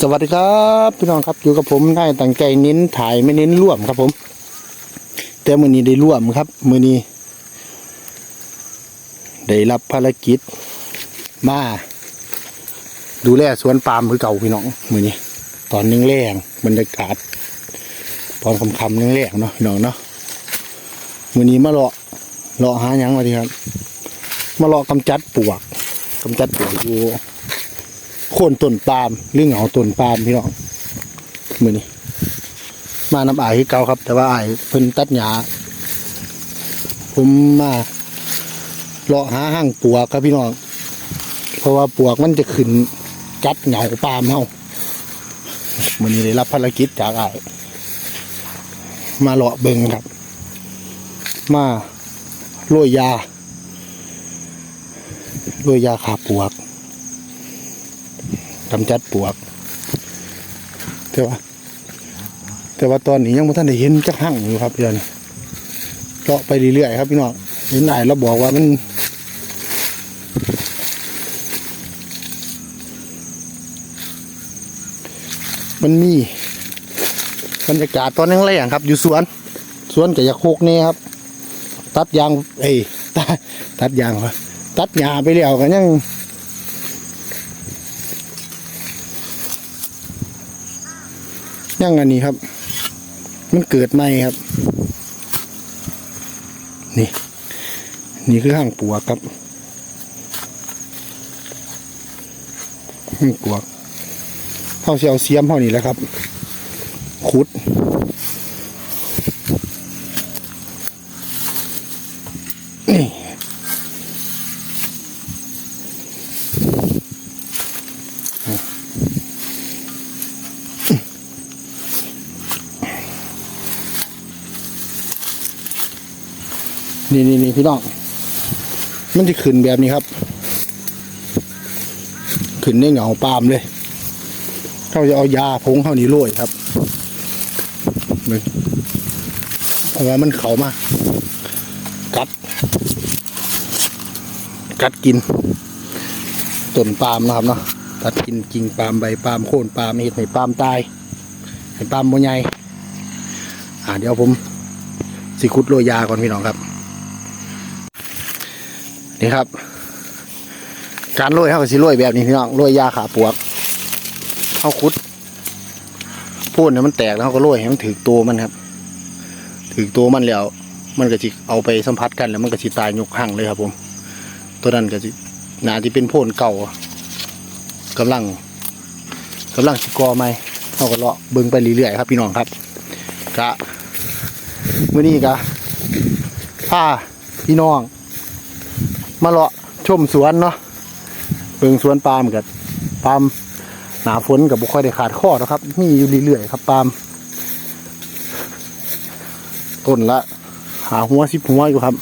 สวัสดีครับ พี่น้องครับอยู่กับผมนายตั้งใจเน้นถ่ายไม่เน้นร่วมครับผม แต่มือนี้ได้ร่วมครับ มือนี้ ได้รับภารกิจ มา ดูแลสวนปาล์มคือเก่าพี่น้อง มือนี้ ตอนนึงแรงบรรยากาศตอนคำคำนึงแรงเนาะพี่น้องเนาะมือนี้มาเลาะเลาะหาหยังมาดีครับ มาเลาะกำจัดปวกกำจัดปวกอยู่ คนต้นปาล์มหรือเหงาต้นปาล์มพี่น้องมือนี้มาน้ำอายคือเก่าครับ แต่ว่าอายเพิ่นตัดหญ้าผมมาเลาะหาห้างปลวกครับพี่น้องเพราะว่าปลวกมันจะขึ้นจัดเหงาปาล์มเฮามือนี้ได้รับภารกิจจากอายมาเลาะเบิงครับ มาโรยยาโรยยาขาปลวก กำจัดปวกแต่ว่าแต่ว่าตอนนี้ยังไม่ทันได้เห็นจักหั่งอยู่ครับเดี๋ยวนี้เลาะไปเรื่อยๆครับพี่น้องเห็นไหนเราบอกว่ามันมันมีบรรยากาศตอนแรกๆครับ อยู่สวน สวนกับยาโคกนี่ครับ ตัดยางเอ้ยตัดตัดยางวะตัดหญ้าไปแล้วกันยัง ยังอันนี้ครับ มันเกิดใหม่ครับ นี่ นี่คือห่างปวกครับห่างปวกเขาเสียวเสียมเขานี่แหละครับขุด นี่นี่นี่พี่น้อง มันจะขึ้นแบบนี้ครับ ขึ้นในเหงาปามเลยเขาจะเอายาพงเข้านี้โรยครับมึงเพราะว่ามันเขามากัด กัดกินต้นปาล์มนะครับเนาะกัดกินกิ่งปาล์มใบปาล์มโค่นปาล์มเห็ดให้ปาล์มตายให้ปาล์มโมใหญ่อ่าเดี๋ยวผมสิคุดโรยยาก่อนพี่น้องครับ นี่ครับ การโรยเขาก็สิโรยแบบนี้พี่น้องโรยยาขาปวกเขาคุดพูดเนี่ยมันแตกแล้วเขาก็โรยให้มันถือตัวมันครับ ถือตัวมันแล้ว มันก็จะเอาไปสัมผัสกันแล้วมันก็สิตายยกหั่งเลยครับ ผม ตัวนั้นก็สิหนาที่เป็นโพ่นเก่ากำลังกำลังสิกอไหมเขาก็เลาะเบิ่งไปเรื่อยๆครับพี่น้องครับกะมื่อนี้กะพาพี่น้อง มาเลาะชมสวนเนาะเบิงสวนปาล์มกับปาล์มหนาฝนกับบุค่อยได้ขาดข้อนะครับ มีอยู่เรื่อยๆครับปาล์มต้นละหาหัวสิบหัวอยู่ครับ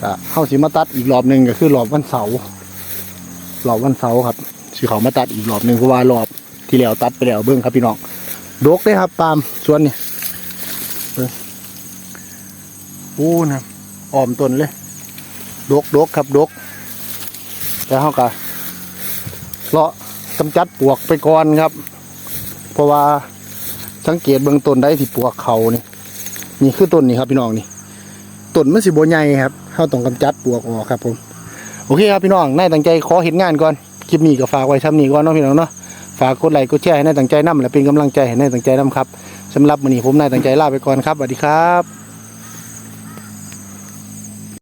กะเข้าสิมาตัดอีกรอบหนึ่งก็คือรอบวันเสาร์รอบวันเสาร์ครับสิเขามาตัดอีกรอบหนึ่งเพราะว่ารอบที่แล้วตัดไปแล้วเบิ่งครับพี่น้องดกได้ครับปาล์มสวนนี่โอ้นะอ้อมต้นเลย ดกดกครับดกแล้วเขาก็เลาะกำจัดปวกไปก่อนครับ เพราะว่าสังเกตเบื้องต้นได้ที่ปวกเขานี่นี่คือต้นนี่ครับพี่น้องนี่ต้นมันสิบใหญ่ครับเขาต้องกำจัดปวกออกครับผมโอเคครับพี่น้องนายตั้งใจขอเห็นงานก่อนคลิปนี้ก็ฝากไว้ทำนี้ก่อนเนาะพี่น้องเนาะฝากกดไลค์กดแชร์ให้นายตั้งใจนำและเป็นกำลังใจให้นายตั้งใจนำครับสำหรับวันนี้ผมนายตั้งใจลาไปก่อนครับสวัสดีครับ